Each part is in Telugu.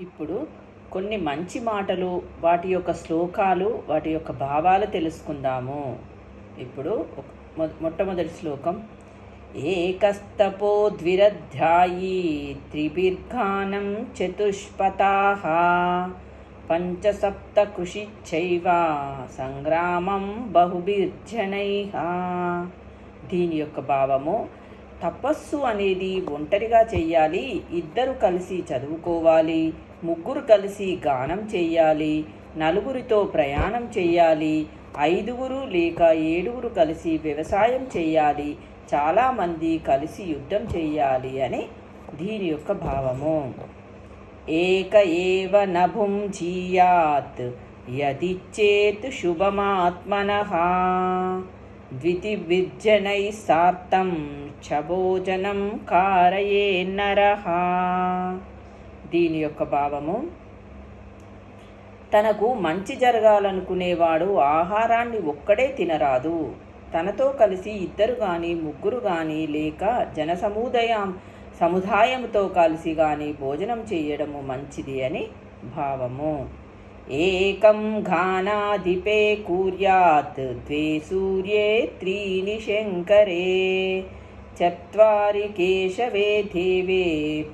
ఇప్పుడు కొన్ని మంచి మాటలు వాటి యొక్క శ్లోకాలు వాటి యొక్క భావాలు తెలుసుకుందాము. ఇప్పుడు మొ- మొట్టమొదటి శ్లోకం. ఏకస్తపో ద్విరధ్యాయీ త్రిభిర్ఘానం చతుష్పతాః పంచసప్త కృషిచ్చైవ సంగ్రామం బహుభిర్జనై దీని యొక్క భావము తపస్సు అనేది ఒంటరిగా చెయ్యాలి ఇద్దరు కలిసి చదువుకోవాలి ముగ్గురు కలిసి గానం చెయ్యాలి నలుగురితో ప్రయాణం చెయ్యాలి ఐదుగురు లేక ఏడుగురు కలిసి వ్యవసాయం చెయ్యాలి చాలామంది కలిసి యుద్ధం చెయ్యాలి అని దీని యొక్క భావము. ఏక ఏవ నభుం జీయాత్ యదిచ్చేత్ శుభమాత్మనః. ద్వితిభిర్జనై సార్తం ఛభోజనం కారయే నరః. దీని యొక్క భావము. తనకు మంచి జరగాలనుకునేవాడు ఆహారాన్ని ఒక్కడే తినరాదు. తనతో కలిసి ఇద్దరు కానీ ముగ్గురు కానీ లేక జనసముదయం సముదాయంతో కలిసి కానీ భోజనం చేయడము మంచిది అని భావము. ఏకం ఘానాధిపే కూర్యాత్ ద్వే సూర్యే త్రీని శంకరే. చత్వారి కేశవే దేవే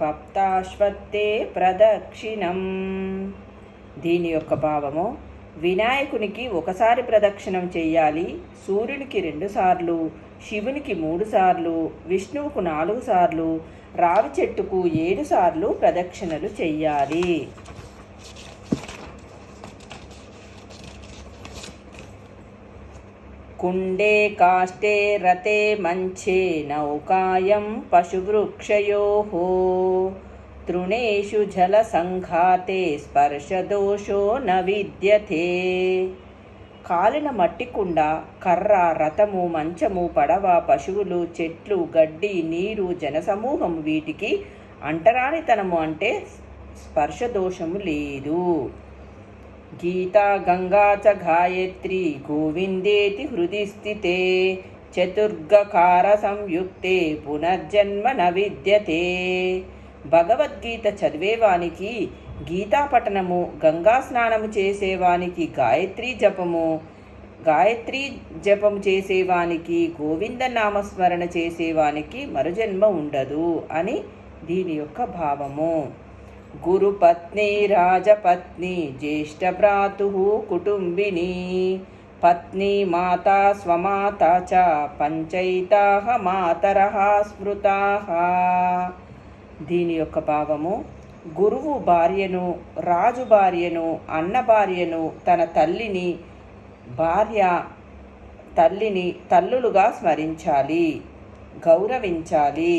పప్తాశ్వత్తే ప్రదక్షిణం దీని యొక్క భావము వినాయకునికి ఒకసారి ప్రదక్షిణం చేయాలి సూర్యునికి రెండుసార్లు శివునికి మూడు సార్లు విష్ణువుకు నాలుగు సార్లు రావి చెట్టుకు ఏడుసార్లు ప్రదక్షిణలు చెయ్యాలి కుండే కాష్టే రతే మంచే నౌకాయం పశువృక్షయోः. తృణేషు జలసంఘాతే స్పర్శదోషో న విద్యతే. కాలిన మట్టి కుండ కర్ర రథము మంచము పడవ పశువులు చెట్లు గడ్డి నీరు జనసమూహం వీటికి అంటరానితనము అంటే స్పర్శదోషము లేదు. గీతా గంగా చ గాయత్రి గోవిందేతి హృది స్థితే చతుర్గకార సంయుక్తే పునర్జన్మ న విద్యతే భగవద్గీత చదివేవానికి గీతా పఠనము గంగా స్నానము చేసేవానికి గాయత్రి జపము గాయత్రి జపం చేసేవానికి గోవింద నామస్మరణ చేసేవానికి మరుజన్మ ఉండదు అని దీని యొక్క భావము. గురుపత్ని రాజపత్ని జ్యేష్ఠభ్రాతు కుటుంబిని. పత్ని మాతా స్వమాత చ పంచైతాహ మాతరః స్మృత. దీని యొక్క భావము గురువు భార్యను రాజు భార్యను అన్న భార్యను తన తల్లిని భార్య తల్లిని తల్లులుగా స్మరించాలి గౌరవించాలి.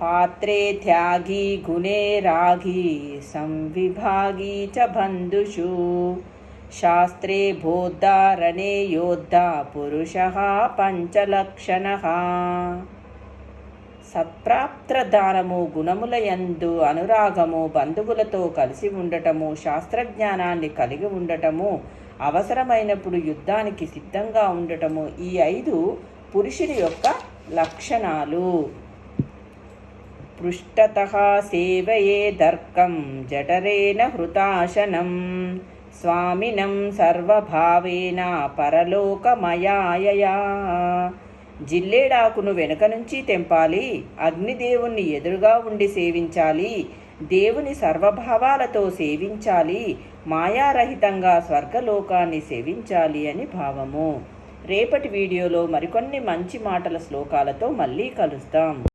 పాత్రే త్యాగి గుణే రాగి సంవిభాగీ చ బంధుషు శాస్త్రే బోద్ధారణే యోద్ధ పురుష పంచలక్షణ సత్ప్రాప్త దానము గుణముల యందు అనురాగము బంధువులతో కలిసి ఉండటము శాస్త్రజ్ఞానాన్ని కలిగి ఉండటము అవసరమైనప్పుడు యుద్ధానికి సిద్ధంగా ఉండటము ఈ ఐదు పురుషుని యొక్క లక్షణాలు. పృష్టత సేవయే దర్కం జఠరేణ హృతాశనం. స్వామినం సర్వభావేన పరలోకమయాయయా. జిల్లేడాకును వెనుక నుంచి తెంపాలి అగ్నిదేవుణ్ణి ఎదురుగా ఉండి సేవించాలి దేవుని సర్వభావాలతో సేవించాలి మాయారహితంగా స్వర్గలోకాన్ని సేవించాలి అని భావము. రేపటి వీడియోలో మరికొన్ని మంచి మాటల శ్లోకాలతో మళ్ళీ కలుస్తాం